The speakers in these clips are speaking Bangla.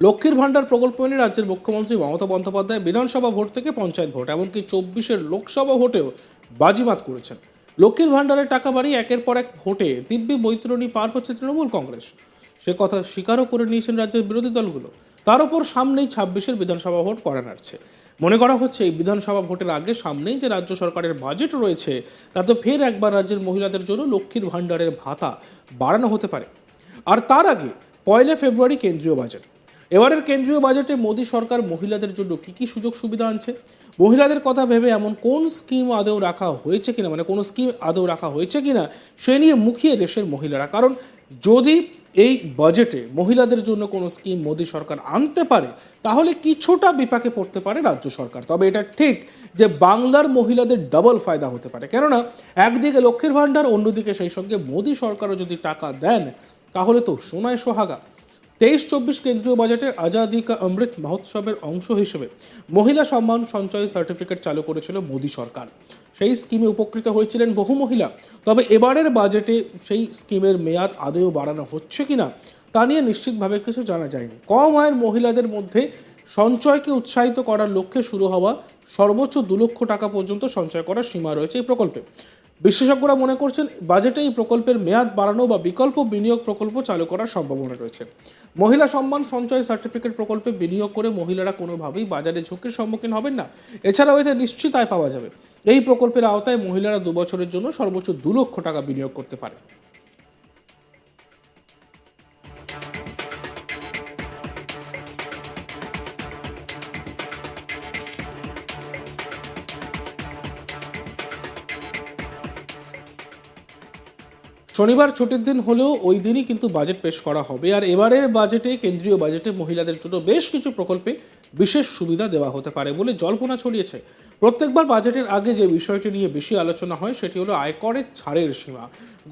লক্ষ্মীর ভাণ্ডার প্রকল্প নিয়ে রাজ্যের মুখ্যমন্ত্রী মমতা বন্দ্যোপাধ্যায় বিধানসভা ভোট থেকে পঞ্চায়েত ভোট, এমনকি চব্বিশের লোকসভা ভোটেও বাজিমাত করেছেন। লক্ষ্মীর ভাণ্ডারের টাকা বাড়ি একের পর এক ভোটে দিব্যি বৈতরণী পার হচ্ছে তৃণমূল কংগ্রেস। সে কথা স্বীকারও করে নিয়েছেন রাজ্যের বিরোধী দলগুলো। তার উপর সামনেই ছাব্বিশের বিধানসভা ভোট করা নাড়ছে। মনে করা হচ্ছে, এই বিধানসভা ভোটের আগে সামনেই যে রাজ্য সরকারের বাজেট রয়েছে, তাতে ফের একবার রাজ্যের মহিলাদের জন্য লক্ষ্মীর ভাণ্ডারের ভাতা বাড়ানো হতে পারে। আর তার আগে পয়লা ফেব্রুয়ারি কেন্দ্রীয় বাজেট এবারের কেন্দ্রীয় বাজেটে মোদী সরকার মহিলাদের জন্য কি কি সুযোগ সুবিধা আনছে? মহিলাদের কথা ভেবে এমন কোন স্কিম আদৌ রাখা হয়েছে কিনা? মানে কোনো স্কিম আদৌ রাখা হয়েছে কিনা? সে নিয়ে মুখিয়ে দেশের মহিলারা। কারণ যদি এই বাজেটে মহিলাদের জন্য কোনো স্কিম মোদী সরকার আনতে পারে, তাহলে কিছুটা বিপাকে পড়তে পারে রাজ্য সরকার। তবে এটা ঠিক যে বাংলার মহিলাদের ডাবল ফায়দা হতে পারে। কেননা, একদিকে লক্ষ্মীর ভাণ্ডার, অন্যদিকে সেই সঙ্গে মোদী সরকারও যদি টাকা দেন, তাহলে তো সোনায় সোহাগা। তেইশ চব্বিশ কেন্দ্রীয় বাজেটে আজাদি কা অমৃত মহোৎসবের অংশ হিসেবে মহিলা সম্মান সঞ্চয় সার্টিফিকেট চালু করেছিল মোদী সরকার। সেই স্কিমে উপকৃত হয়েছিলেন বহু মহিলা। তবে এবারের বাজেটে সেই স্কিমের মেয়াদ আদৌ বাড়ানো হচ্ছে কিনা তা নিয়ে নিশ্চিতভাবে কিছু জানা যায়নি। কম আয়ের মহিলাদের মধ্যে সঞ্চয়কে উৎসাহিত করার লক্ষ্যে শুরু হওয়া সর্বোচ্চ দু লক্ষ টাকা পর্যন্ত সঞ্চয় করার সীমা রয়েছে এই প্রকল্পে। বিশেষজ্ঞরা মনে করছেন, বাজেটে এই প্রকল্পের মেয়াদ বাড়ানো বা বিকল্প বিনিয়োগ প্রকল্প চালু করার সম্ভাবনা রয়েছে। মহিলা সম্মান সঞ্চয় সার্টিফিকেট প্রকল্পে বিনিয়োগ করে মহিলারা কোনোভাবেই বাজারে ঝুঁকির সম্মুখীন হবেন না। এছাড়াও এতে নিশ্চিত আয় পাওয়া যাবে। এই প্রকল্পের আওতায় মহিলারা দু বছরের জন্য সর্বোচ্চ দু লক্ষ টাকা বিনিয়োগ করতে পারে। শনিবার ছুটির দিন হলেও ওই দিনই কিন্তু বাজেট পেশ করা হবে। আর এবারের বাজেটে কেন্দ্রীয় বাজেটে মহিলাদের জন্য বেশ কিছু প্রকল্পে বিশেষ সুবিধা দেওয়া হতে পারে বলে জল্পনা ছড়িয়েছে। প্রত্যেকবার বাজেটের আগে যে বিষয়টি নিয়ে বেশি আলোচনা হয়, সেটি হলো আয়করের ছাড়ের সীমা।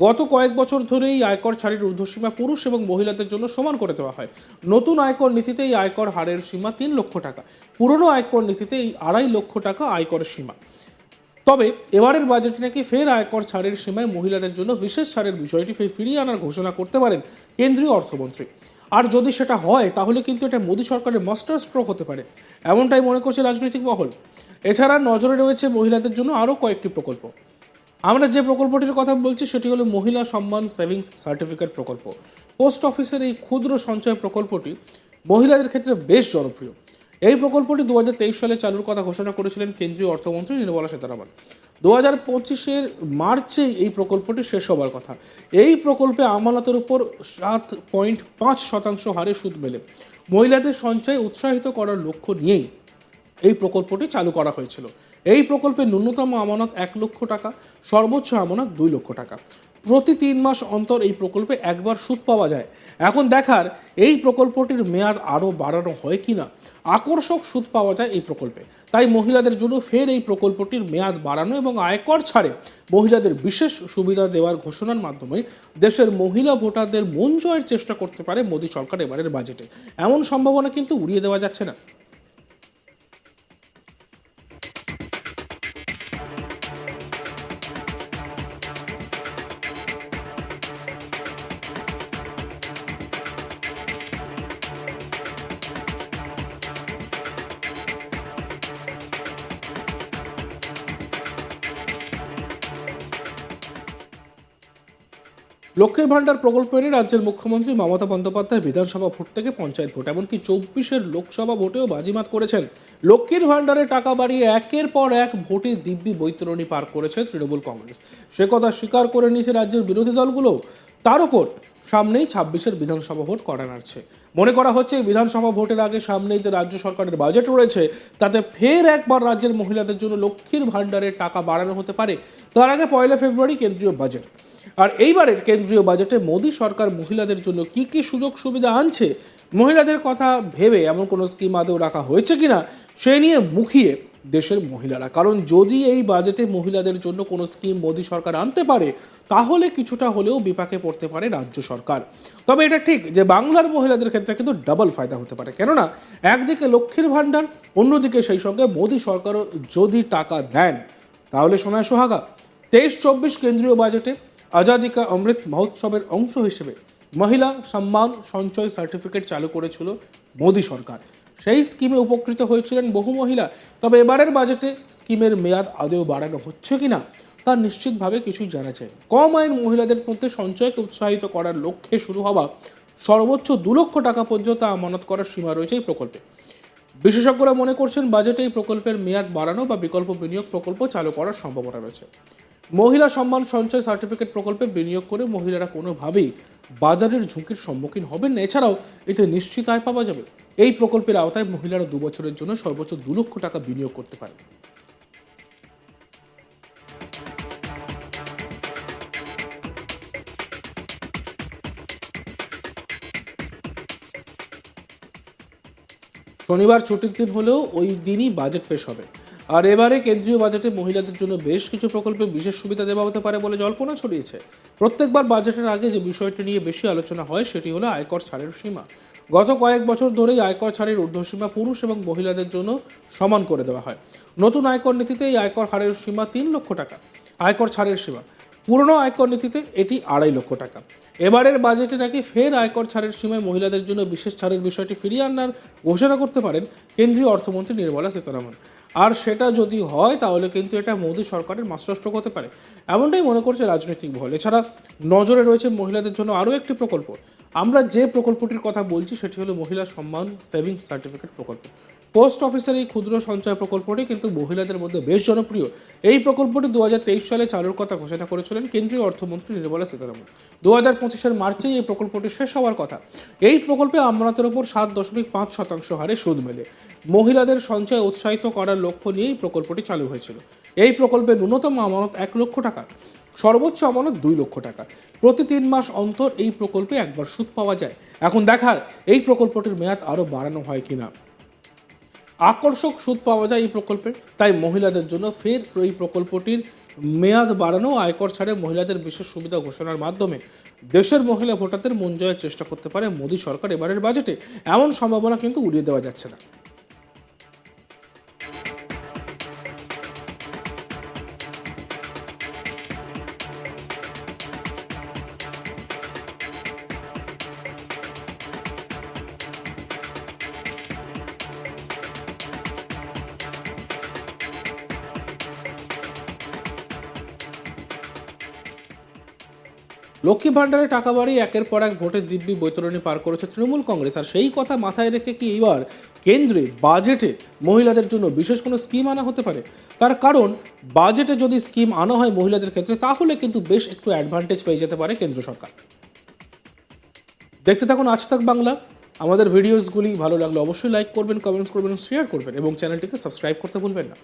গত কয়েক বছর ধরেই আয়কর ছাড়ের ঊর্ধ্বসীমা পুরুষ এবং মহিলাদের জন্য সমান করে দেওয়া হয়। নতুন আয়কর নীতিতে এই আয়কর হারের সীমা তিন লক্ষ টাকা। পুরনো আয়কর নীতিতে এই আড়াই লক্ষ টাকা আয়করের সীমা। তবে এবারের বাজেটে নাকি ফের আয়কর ছাড়ের সীমায় মহিলাদের জন্য বিশেষ ছাড়ের বিষয়টি ফের ফিরিয়ে আনার ঘোষণা করতে পারেন কেন্দ্রীয় অর্থমন্ত্রী। আর যদি সেটা হয়, তাহলে কিন্তু এটা মোদী সরকারের মাস্টার স্ট্রোক হতে পারে, এমনটাই মনে করছে রাজনৈতিক মহল। এছাড়া নজরে রয়েছে মহিলাদের জন্য আরও কয়েকটি প্রকল্প। আমরা যে প্রকল্পটির কথা বলছি, সেটি হলো মহিলা সম্মান সেভিংস সার্টিফিকেট প্রকল্প। পোস্ট অফিসের এই ক্ষুদ্র সঞ্চয় প্রকল্পটি মহিলাদের ক্ষেত্রে বেশ জনপ্রিয়। এই প্রকল্পটি দু হাজার তেইশ সালে চালুর কথা ঘোষণা করেছিলেন কেন্দ্রীয় অর্থমন্ত্রী নির্মলা সীতারামন। দু হাজার পঁচিশের মার্চে এই প্রকল্পটি শেষ হবার কথা। এই প্রকল্পে আমানতের উপর সাত পয়েন্ট পাঁচ শতাংশ হারে সুদ মেলে। মহিলাদের সঞ্চয় উৎসাহিত করার লক্ষ্য নিয়েই এই প্রকল্পটি চালু করা হয়েছিল। এই প্রকল্পে ন্যূনতম আমানত এক লক্ষ টাকা, সর্বোচ্চ আমানত দুই লক্ষ টাকা। প্রতি তিন মাস অন্তর এই প্রকল্পে একবার সুদ পাওয়া যায়। এখন দেখার এই প্রকল্পটির মেয়াদ আরও বাড়ানো হয় কি না আকর্ষক সুদ পাওয়া যায় এই প্রকল্পে। তাই মহিলাদের জন্য ফের এই প্রকল্পটির মেয়াদ বাড়ানো এবং আয়কর ছাড়ে মহিলাদের বিশেষ সুবিধা দেওয়ার ঘোষণার মাধ্যমে দেশের মহিলা ভোটারদের মন জয়ের চেষ্টা করতে পারে মোদী সরকার এবারের বাজেটে। এমন সম্ভাবনা কিন্তু উড়িয়ে দেওয়া যাচ্ছে না। লক্ষ্মীর ভাণ্ডার প্রকল্প এনে রাজ্যের মুখ্যমন্ত্রী মমতা বন্দ্যোপাধ্যায় বিধানসভা ভোট থেকে পঞ্চায়েত ভোট, এমনকি চব্বিশের লোকসভা ভোটেও বাজিমাত করেছেন। লক্ষ্মীর ভাণ্ডারে টাকা বাড়িয়ে একের পর এক ভোটে দিব্যি বৈতরণী পার করেছে তৃণমূল কংগ্রেস। সে কথা স্বীকার করে নিয়েছে রাজ্যের বিরোধী দলগুলো। তার উপর সামনেই ছাব্বিশের বিধানসভা ভোট করা নাড়ছে মনে করা হচ্ছে এই বিধানসভা ভোটের আগে সামনেই যে রাজ্য সরকারের বাজেট রয়েছে, তাতে ফের একবার রাজ্যের মহিলাদের জন্য লক্ষ্মীর ভাণ্ডারের টাকা বাড়ানো হতে পারে। তার আগে পয়লা ফেব্রুয়ারি কেন্দ্রীয় বাজেট আর এইবারের কেন্দ্রীয় বাজেটে মোদী সরকার মহিলাদের জন্য কি কি সুযোগ সুবিধা আনছে, মহিলাদের কথা ভেবে এমন কোনো স্কিম আদৌ রাখা হয়েছে কিনা, সে নিয়ে মুখিয়ে দেশের মহিলারা। কারণ যদি এই বাজেটে মহিলাদের জন্য কোনো স্কিম মোদী সরকার আনতে পারে তাহলে কিছুটা হলেও বিপাকে পড়তে পারে রাজ্য সরকার। তবে এটা ঠিক যে বাংলার মহিলাদের ক্ষেত্রে কিন্তু ডাবল ফায়দা হতে পারে। কেননা একদিকে লক্ষ্মীর ভাণ্ডার, অন্যদিকে সেই সঙ্গে মোদী সরকারও যদি টাকা দেন, তাহলে সোনায় সোহাগা, তেইশ চব্বিশ কেন্দ্রীয় বাজেটে আজাদি কা অমৃত মহোৎসবের অংশ হিসেবে মহিলা সম্মান সঞ্চয় সার্টিফিকেট চালু করেছিল মোদী সরকার। সেই স্কিমে উপকৃত হয়েছিলেন বহু মহিলা, তবে এবারের বাজেটে স্কিমের মেয়াদ আদৌ বাড়ানো হচ্ছে কিনা তা নিশ্চিতভাবে কিছুই জানা যায় কম আয়ের মহিলাদের মধ্যে সঞ্চয়কে উৎসাহিত করার লক্ষ্যে শুরু হওয়া সর্বোচ্চ দু লক্ষ টাকা পর্যন্ত আমানত করার সীমা রয়েছে এই প্রকল্পে। বিশেষজ্ঞরা মনে করছেন বাজেটে এই প্রকল্পের মেয়াদ বাড়ানো বা বিকল্প বিনিয়োগ প্রকল্প চালু করার সম্ভাবনা রয়েছে। মহিলা সম্মান সঞ্চয় সার্টিফিকেট প্রকল্পে বিনিয়োগ করে মহিলারা কোনোভাবেই বাজারের ঝুঁকির সম্মুখীন হবেন না। এছাড়াও এতে নিশ্চিত আয় পাওয়া যাবে। এই প্রকল্পের আওতায় মহিলারা দু বছরের জন্য সর্বোচ্চ দু লক্ষ টাকা বিনিয়োগ করতে পারে শনিবার ছুটির দিন হলেও ওই দিনই বাজেট পেশ হবে। আর এবারে কেন্দ্রীয় বাজেটে মহিলাদের জন্য বেশ কিছু প্রকল্পে বিশেষ সুবিধা দেওয়া হতে পারে বলে জল্পনা ছড়িয়েছে। প্রত্যেকবার বাজেটের আগে যে বিষয়টি নিয়ে বেশি আলোচনা হয়, সেটি হলো আয়কর ছাড়ের সীমা। গত কয়েক বছর ধরেই আয়কর ছাড়ের ঊর্ধ্বসীমা পুরুষ এবং মহিলাদের জন্য সমান করে দেওয়া হয়। নতুন আয়কর নীতিতে এই আয়কর হারের সীমা তিন লক্ষ টাকা। আয়কর ছাড়ের সীমা। পুরনো আয়কর নীতিতে এটি আড়াই লক্ষ টাকা। এবারের বাজেটে নাকি ফের আয়কর ছাড়ের সীমায় মহিলাদের জন্য বিশেষ ছাড়ের বিষয়টি ফিরিয়ে আনার ঘোষণা করতে পারেন কেন্দ্রীয় অর্থমন্ত্রী নির্মলা সীতারামন। আর সেটা যদি হয়, তাহলে কিন্তু এটা মোদী সরকারের মাস্টারস্ট্রোক হতে পারে। এমনটাই মনে করছে রাজনৈতিক মহল। এছাড়া নজরে রয়েছে মহিলাদের জন্য আরও একটি প্রকল্প। আমরা যে প্রকল্পটির কথা বলছি, সেটি হলো মহিলা সম্মান সেভিংস সার্টিফিকেট প্রকল্প। পোস্ট অফিসের এই ক্ষুদ্র সঞ্চয় প্রকল্পটি কিন্তু মহিলাদের মধ্যে বেশ জনপ্রিয়। এই প্রকল্পটি দু হাজার তেইশ সালে চালুর কথা ঘোষণা করেছিলেন কেন্দ্রীয় অর্থমন্ত্রী নির্মলা সীতারামন। দু হাজার পঁচিশের মার্চেই এই প্রকল্পটি শেষ হওয়ার কথা। এই প্রকল্পে আমানতের ওপর সাত দশমিক পাঁচ শতাংশ হারে সুদ মেলে। মহিলাদের সঞ্চয় উৎসাহিত করার লক্ষ্য নিয়েই প্রকল্পটি চালু হয়েছিল। এই প্রকল্পে ন্যূনতম আমানত এক লক্ষ টাকা, সর্বোচ্চ আমানত দুই লক্ষ টাকা। প্রতি তিন মাস অন্তর এই প্রকল্পে একবার সুদ পাওয়া যায়। এখন দেখার, এই প্রকল্পটির মেয়াদ আরও বাড়ানো হয় কিনা। আকর্ষক সুদ পাওয়া যায় এই প্রকল্পে। তাই মহিলাদের জন্য ফের এই প্রকল্পটির মেয়াদ বাড়ানো আয়কর ছাড়ে মহিলাদের বিশেষ সুবিধা ঘোষণার মাধ্যমে। দেশের মহিলা ভোটারদের মন জয়ের চেষ্টা করতে পারে মোদী সরকার এবারের বাজেটে। এমন সম্ভাবনা কিন্তু উড়িয়ে দেওয়া যাচ্ছে না। লক্ষ্মী ভাণ্ডারে টাকা বাড়িয়ে একের পর এক ভোটের দিব্যি বৈতরণী পার করেছে তৃণমূল কংগ্রেস। আর সেই কথা মাথায় রেখে কি এবার কেন্দ্রে বাজেটে মহিলাদের জন্য বিশেষ কোনো স্কিম আনা হতে পারে? তার কারণ, বাজেটে যদি স্কিম আনা হয় মহিলাদের ক্ষেত্রে, তাহলে কিন্তু বেশ একটু অ্যাডভান্টেজ পেয়ে যেতে পারে কেন্দ্র সরকার। দেখতে থাকুন আজ তাক বাংলা। আমাদের ভিডিওসগুলি ভালো লাগলে অবশ্যই লাইক করবেন কমেন্টস করবেন শেয়ার করবেন এবং চ্যানেলটিকে সাবস্ক্রাইব করতে ভুলবেন না।